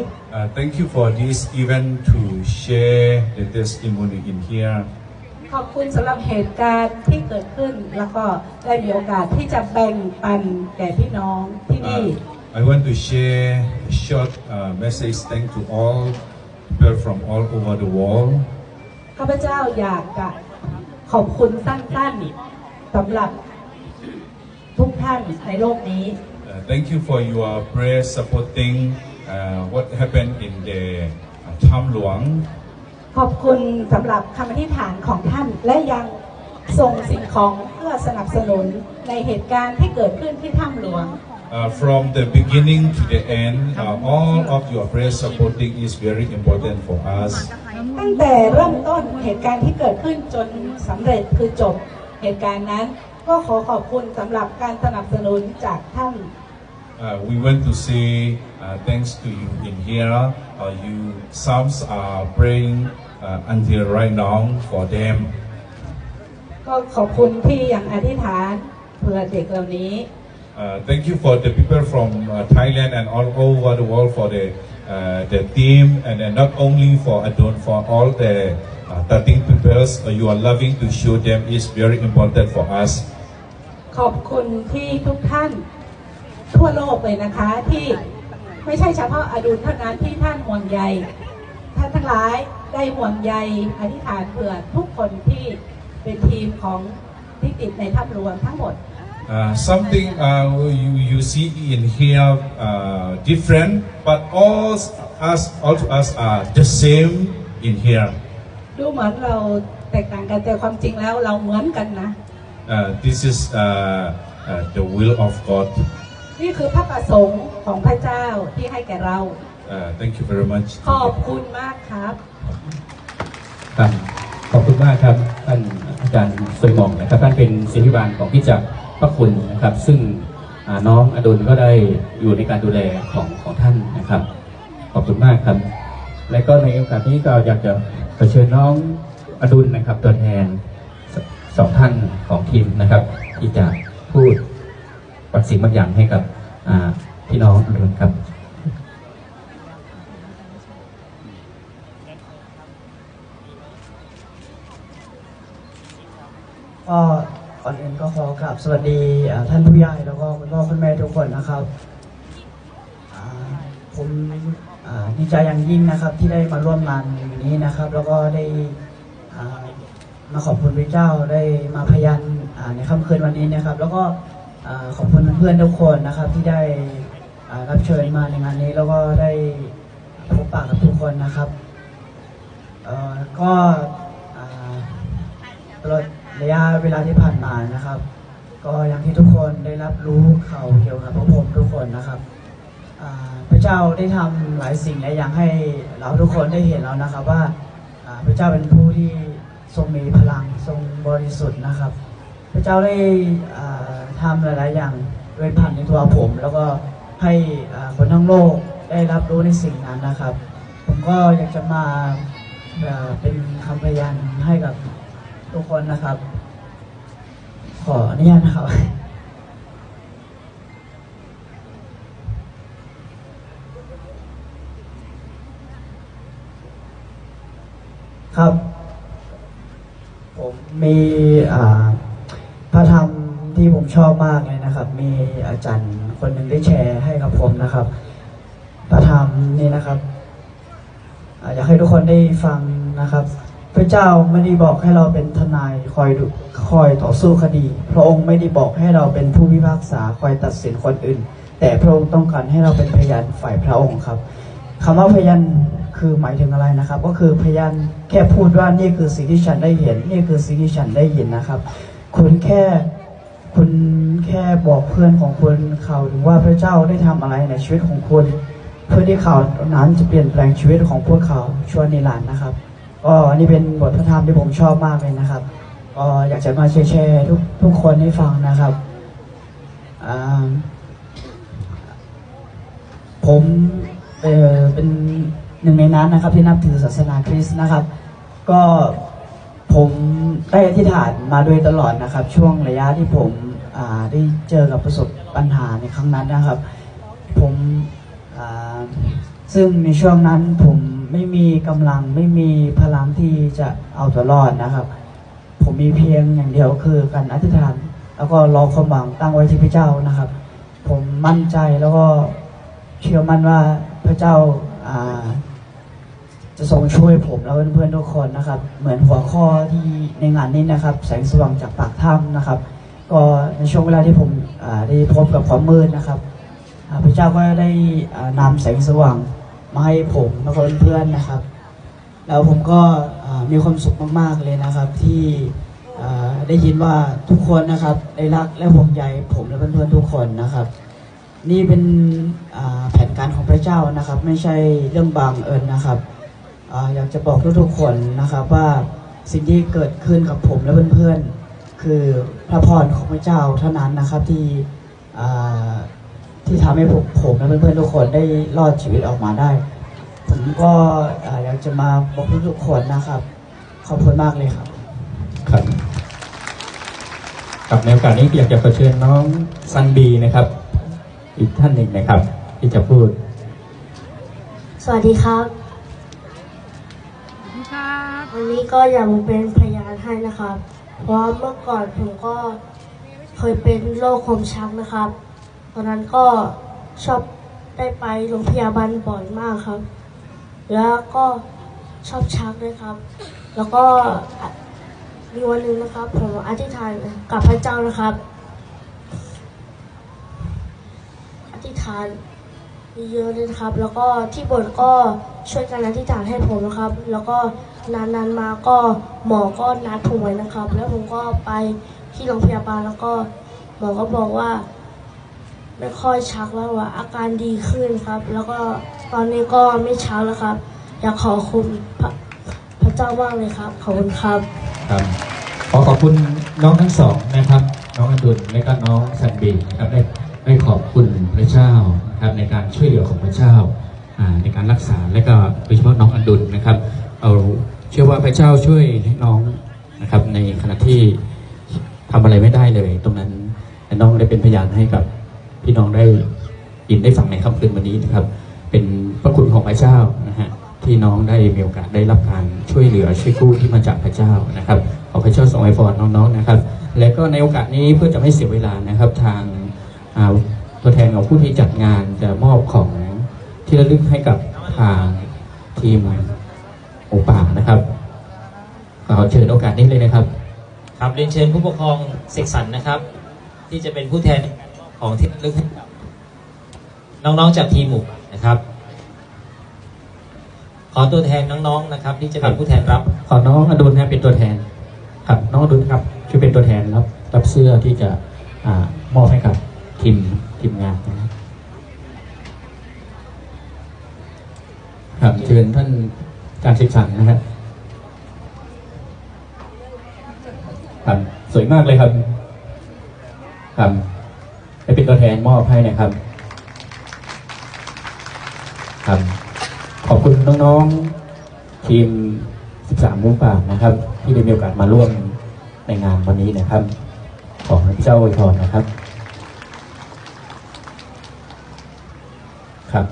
Uh, thank you for this event to share the testimony in here. ขอบคุณสำหรับเหตุการณ์ที่เกิดขึ้น แล้วก็ได้มีโอกาสที่จะแบ่งปันแก่พี่น้องที่นี่ Uh, I want to share a short uh, message thank to all people from all over the world. ข้าพเจ้าอยากจะขอบคุณสั้นๆสำหรับทุกท่านในโลกนี้ Uh, thank you for your prayer supporting uh, what happened in the uh, Tham Luang. ขอบคุณสำหรับคำอธิษฐานของท่านและยังส่งสิ่งของเพื่อสนับสนุนในเหตุการณ์ที่เกิดขึ้นที่ถ้ำหลวง Uh, from the beginning to the end, uh, all of your prayer supporting is very important for us. ตั้งแต่เริ่มต้นเหตุการณ์ที่เกิดขึ้นจนสำเร็จคือจบเหตุการณ์นั้น ก็ขอขอบคุณสำหรับการสนับสนุนจากท่าน Uh, we want to say uh, thanks to you in here. Uh, you some are praying uh, until right now for them. ก็ขอบคุณที่ยังอธิษฐานเพื่อเด็กเหล่านี้ Uh, thank you for the people from uh, Thailand and all over the world for the uh, the team and then not only for Adon for all the uh, 13 people uh, you are loving to show them is very important for us. ขอบคุณที่ทุกท่าน ทั่วโลกเลยนะคะ ที่ไม่ใช่เฉพาะอดุลเท่านั้นที่ท่านห่วงใยท่านทั้งหลายได้ห่วงใยอธิษฐานเผื่อทุกคนที่เป็นทีมของที่ติดในทัพรวมทั้งหมด Uh, something uh, you, you see in here uh, different, but all us all to us are the same in here. ดูเหมือนเราแตกต่างกันแต่ความจริงแล้วเราเหมือนกันนะ Uh, this is uh, uh, the will of God. นี่คือพระประสงค์ของพระเจ้าที่ให้แก่เรา Uh, thank you very much. ขอบคุณมากครับครับขอบคุณมากครับท่านอาจารย์สวยหมองนะครับท่านเป็นศิลปิบาลของพิจักรพระคุณนะครับ ซึ่งอ่าน้องอดุลก็ได้อยู่ในการดูแลของของท่านนะครับ ขอบคุณมากครับ และก็ในโอกาสนี้ก็อยากจะขอเชิญน้องอดุลนะครับตัวแทนสสองท่านของทีมนะครับ ที่จะพูด บางสิ่งบางอย่างให้กับพี่น้องอดุลครับก็ก่อนอื่นก็ขอกราบสวัสดีท่านผู้ใหญ่แล้วก็คุณพ่อคุณแม่ทุกคนนะครับผมดีใจอย่างยิ่งนะครับที่ได้มาร่วมงานนี้นะครับ แล้วก็ได้มาขอบคุณพระเจ้าได้มาพยันในค่ำคืนวันนี้นะครับ แล้วก็ ขอบคุณเพื่อนทุกคนนะครับที่ได้รับเชิญมาในงานนี้แล้วก็ได้พบปะกับทุกคนนะครับก็ตลอดระยะเวลาที่ผ่านมานะครับ ก็อย่างที่ทุกคนได้รับรู้ข่าวเกี่ยวกับพระผมทุกคนนะครับพระเจ้าได้ทำหลายสิ่งหลายอย่างให้เราทุกคนได้เห็นแล้วนะครับว่าพระเจ้าเป็นผู้ที่ทรงมีพลังทรงบริสุทธิ์นะครับ พระเจ้าได้ ทำหลาย ๆ อย่างโดยผ่านในตัวผม แล้วก็ให้คนทั้งโลกได้รับรู้ในสิ่งนั้นนะครับ ผมก็อยากจะมาเป็นคำพยานให้กับทุกคนนะครับ ขออนุญาตนะครับครับ ผมมีพระธรรม ที่ผมชอบมากเลยนะครับ มีอาจารย์คนหนึ่งได้แชร์ให้กับผมนะครับพระธรรมนี่นะครับอยากให้ทุกคนได้ฟังนะครับ พระเจ้าไม่ได้บอกให้เราเป็นทนายคอยดูคอยต่อสู้คดี พระองค์ไม่ได้บอกให้เราเป็นผู้พิพากษาคอยตัดสินคนอื่น แต่พระองค์ต้องการให้เราเป็นพยานฝ่ายพระองค์ครับคำว่าพยานคือหมายถึงอะไรนะครับ ก็คือพยานแค่พูดว่านี่คือสิ่งที่ฉันได้เห็น นี่คือสิ่งที่ฉันได้ยินนะครับ คุณแค่ คุณแค่บอกเพื่อนของคุณเขาถึงว่าพระเจ้าได้ทำอะไรในชีวิตของคุณ เพื่อที่ข่าวนั้นจะเปลี่ยนแปลงชีวิตของพวกเขาชั่วนิรันดร์นะครับก็อันนี้เป็นบทพระธรรมที่ผมชอบมากเลยนะครับก็อยากจะมาแชร์ทุกทุกคนให้ฟังนะครับผมเเป็นหนึ่งในนั้นนะครับที่นับถือศาสนาคริสต์นะครับ ก็ ผมได้อธิษฐานมาโดยตลอดนะครับ ช่วงระยะที่ผมได้เจอกับประสบปัญหาในครั้งนั้นนะครับ ผมซึ่งในช่วงนั้นผมไม่มีกำลังไม่มีพลังที่จะเอาตัวรอดนะครับ ผมมีเพียงอย่างเดียวคือการอธิษฐาน แล้วก็รอความหวังตั้งไว้ที่พระเจ้านะครับ ผมมั่นใจแล้วก็เชื่อมั่นว่าพระเจ้า จะทรงช่วยผมและเพื่อนๆทุกคนนะครับ เหมือนหัวข้อที่ในงานนี้นะครับ แสงสว่างจากปากถ้ำนะครับ ก็ในช่วงเวลาที่ผมได้พบกับความมืดนะครับพระเจ้าก็ได้อ่านำแสงสว่างมาให้ผมและเพื่อนๆนะครับ แล้วผมก็มีความสุขมากๆเลยนะครับ ที่ได้ยินว่าทุกคนนะครับได้รักและห่วงใยผมและเพื่อนๆทุกคนนะครับ นี่เป็นแผนการของพระเจ้านะครับ ไม่ใช่เรื่องบังเอิญนะครับ อ่าอยากจะบอกทุกๆคนนะครับว่าสิ่งที่เกิดขึ้นกับผมและเพื่อนๆ คือพระพรของพระเจ้าเท่านั้นนะครับที่อ่าที่ทำให้ผมผมและเพื่อนๆทุกคนได้รอดชีวิตออกมาได้ ผมก็อ่าอยากจะมาบอกทุกๆคนนะครับ ขอบคุณมากเลยครับ ครับกับในโอกาสนี้อยากจะประเชิญน้องซันบีนะครับ อีกท่านหนึ่งนะครับ ที่จะพูด สวัสดีครับ วันนี้ก็อยากมาเป็นพยานให้นะครับ เพราะเมื่อก่อนผมก็เคยเป็นโรคคมชักนะครับ ตอนนั้นก็ชอบได้ไปโรงพยาบาลบ่อยมากครับ แล้วก็ชอบชักด้วยครับ แล้วก็มีวันหนึ่งนะครับ ผมอธิษฐานกับพระเจ้านะครับ อธิษฐานเยอะเลยนะครับ แล้วก็ที่โบสถ์ก็ช่วยกันอธิษฐานให้ผมนะครับ แล้วก็ นานๆมาก็หมอก็นัดผมไว้นะครับ แล้วผมก็ไปที่โรงพยาบาลแล้วก็หมอก็บอกว่า ไม่ค่อยชักแล้วว่าอาการดีขึ้นครับ แล้วก็ตอนนี้ก็ไม่ชักแล้วครับ อยากขอคุณพระพระเจ้ามากเลยครับขอบคุณครับครับขอขอบคุณน้องทั้งสองนะครับ น้องอดุลและก็น้องสันบีนะครับได้ได้ขอบคุณพระเจ้านะครับในการช่วยเหลือของพระเจ้าอ่าในการรักษาและก็โดยเฉพาะน้องอดุลนะครับ เอาเชื่อว่าพระเจ้าช่วยให้น้องนะครับ ในขณะที่ทำอะไรไม่ได้เลย ตรงนั้นน้องได้เป็นพยานให้กับพี่น้องได้ยินได้ฟังในค่ำคืนวันนี้นะครับ เป็นพระคุณของพระเจ้านะฮะที่น้องได้มีโอกาสได้รับการช่วยเหลือช่วยกู้ที่มาจากพระเจ้านะครับขอพระเจ้าทรงไว้พรน้องๆนะครับ และก็ในโอกาสนี้เพื่อจะไม่เสียเวลานะครับ ทางาตัวแทนของผู้ที่จัดงานจะมอบของที่ระลึกให้กับทางทีม หมูป่านะครับขอเชิญโอกาสนี้เลยนะครับ ครับเรียนเชิญผู้ปกครองเสกสรรนะครับ ที่จะเป็นผู้แทนของที่ระลึกให้กับน้องๆจากทีมหมู่นะครับ ขอตัวแทนน้องๆนะครับ ที่จะเป็นผู้แทนรับ ขอน้องอดุลนะเป็นตัวแทน ครับน้องอดุลครับช่วยเป็นตัวแทนรับรับเสื้อที่จะอามอบให้กับทีมทีมงานนะครับครับเชิญท่าน การศึกษานะครับครับสวยมากเลยครับครับให้เป็นตัวแทนมอบให้นะครับครับขอบคุณน้องๆทีม 13หมูป่านะครับ ที่ได้มีโอกาสมาร่วมในงานวันนี้นะครับ ขอพระเจ้าอวยพรนะครับ ครับ